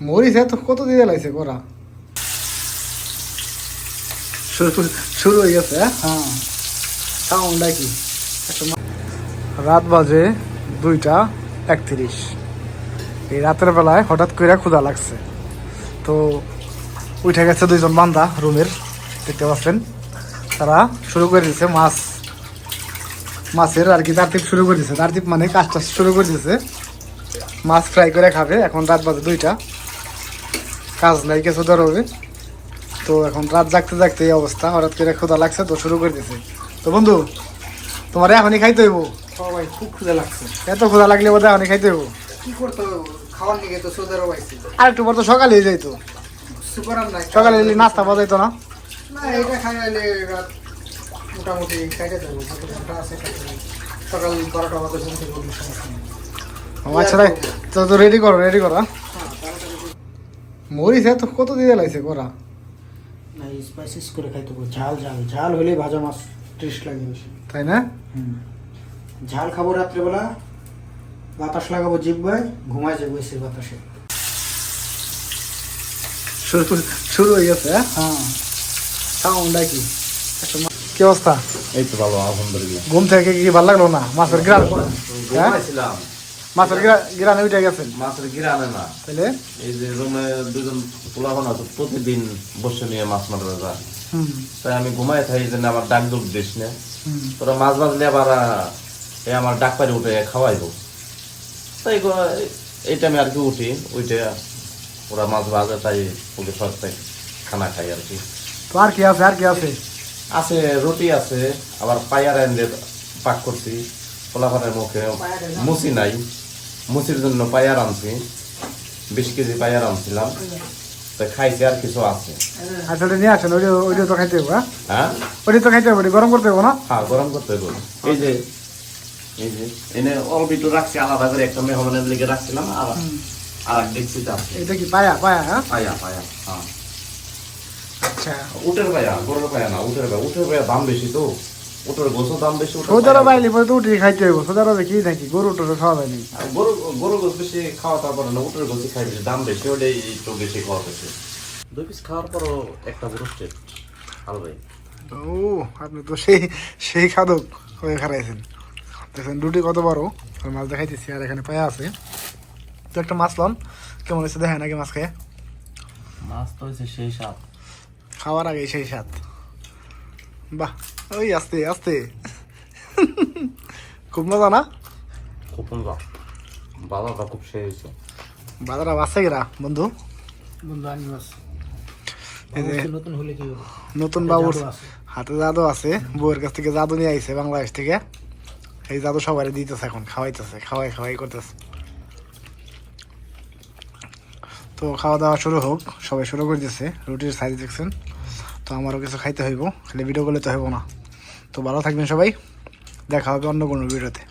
মরিছে তো কত দিয়ে লাগছে করা শুরু শুরু হয়ে গেছে হ্যাঁ? সাউন্ডটা কি রাত বাজে দুইটা একত্রিশ। এই রাতের বেলায় হঠাৎ করে ক্ষুধা লাগছে। তো উঠে গেছে দুইজন বান্দা রুমের দেখতে পাচ্ছেন? তারা শুরু করে দিয়েছে মাছ। মাছের আর কি তারতিপ শুরু করে দিয়েছে তারতিপ মানে কাজটা শুরু করে দিয়েছে মাছ ফ্রাই করে খাবে এখন রাত বাজে দুইটা। কাজ নাই কিছু ধরবে তো এখন রাত জাগতে জাগতে এই অবস্থা হঠাৎ করে ক্ষুধা লাগছে তো শুরু করে দিয়েছে তো বন্ধু তোমার এখনই খাইতে হইব? সবাই খুব ক্ষুদা লাগছে। এত ক্ষুধা লাগলে বোধহয় এখনই খাইতে হইব? কি করতে খাওয়ার তো সোদারও পাইছি আর একটু পর তো সকালে হয়ে যাইতো। সকালে এলে নাস্তা পাওয়া যাইতো না? না এটা খাইলে রাত মোটামুটি খাইতে দেবো আছে সকাল বারোটা বাজে ঘুম থেকে সমস্যা নেই। আচ্ছা তো তো রেডি করো রেডি করো হ্যাঁ? হ্যাঁ তাড়াতাড়ি করে- মরিছে তো কত দিয়ে লাগছে করা? না স্পাইসিস করে খাইতে হবে। ঝাল ঝাল। ঝাল হলে ভাজা মাছ টেস্ট লাগে বেশি। তাই না? ঝাল খাব রাত্রেবেলা বাতাস লাগাবো জিব্বায় ঘুমায় যাব এসে বাতাসে। শুরু শুরু হয়ে গেছে হ্যাঁ? হ্যাঁ। সাউন্ডটা কি? কি অবস্থা? এই তো ভালো আলহামদুলিল্লাহ। ঘুম থেকে কি ভালো লাগল না? মাছের হ্যাঁ? ঘুমাইছিলাম। মাছের গ্রা- গ্রানে উঠে গেছেন? মাছের গিরানে না। তাহলে এই যে রুমে দুজন পোলাপান আছে প্রতিদিন বসে নিয়ে মাছ মারবে যায়। তাই আমি ঘুমাই থাকি যে আমার ডাক দুঃখ দিস না। তোরা মাছ বাজলে আবার এই আমার ডাক পারে উঠে খাওয়াইবো। তাই গো- এই টাইমে আর কি উঠি উঠে ওরা মাছ বাজে তাই ওকে সস্তায় খানা খাই আর কি। তো আর কি আছে আর কি আছে? আছে রুটি আছে আবার পায়ার এনে পাক করছি। পোলাপানের মুখে মুসি নাই। মুসির জন্য পায়ার আনছি। বিশ কেজি পায়ার আনছিলাম। তো খাইছি আর কিছু আছে। আচ্ছা নিয়ে আসেন ওইটা ওইটা তো খাইতে হবে হ্যাঁ? হ্যাঁ? তো খাইতে হবে গরম করতে হবে না? হ্যাঁ গরম করতে হবে এই যে এই যে এনে অল্প একটু রাখছি আলাদা করে একটা মেহমানের লিগে রাখছিলাম আর আর এক দেখছিতে আছে। এটা কি পায়া পায়া হ্যাঁ? পায়া পায়া হ্যাঁ। আচ্ছা। উটের পায়া গরুর পায়া না উটের পায়া। উটের পায়া দাম বেশি তো। উটের গোসও দাম বেশি পায়া- বাইলে পরে তো উঠে খাইতে হইব। সোদারও কি নাকি গরু টরু খাওয়া যায় নাকি? গরু গরু গোস বেশি খাওয়া তারপরে না উটের গোসই খাই বেশি দাম বেশি ওটাই একটু বেশি খাওয়া বেশি। দুই পিস খাওয়ার পরও একটা ব্রোস্টেড হালবাই ও আপনি তো সেই সেই খাদক হয়ে খারাইছেন। দেখছেন রুটি কত বড়? আর মাছ দেখাইতেছি আর এখানে পায়া আছে। তো একটা মাছ লন কেমন হয়েছে দেখেন আগে মাছ খেয়ে? মাছ তো হয়েছে সেই স্বাদ। খাওয়ার আগে সেই স্বাদ। বাহ ওই আস্তে আস্তে। খুব মজা না? খুব সুন্দর বাজারটা খুব সেই হয়েছে। বাজারে আছে গেরা বন্ধু? বন্ধু এই যে নতুন হলে কি নতুন বাবুর হাতে জাদু আছে। বউয়ের কাছ থেকে জাদু নিয়ে আইছে বাংলাদেশ থেকে। এই জাদু সবাই দিতেছে এখন খাওয়াইতেছে খাওয়াই খাওয়াই করতেছে। তো খাওয়া দাওয়া শুরু হোক সবাই শুরু করে দিচ্ছে রুটির সাইজ দেখছেন। তো আমারও কিছু খাইতে হইব, খালি ভিডিও করলে তো হইব না। তো ভালো থাকবেন সবাই, দেখা হবে অন্য কোনো ভিডিওতে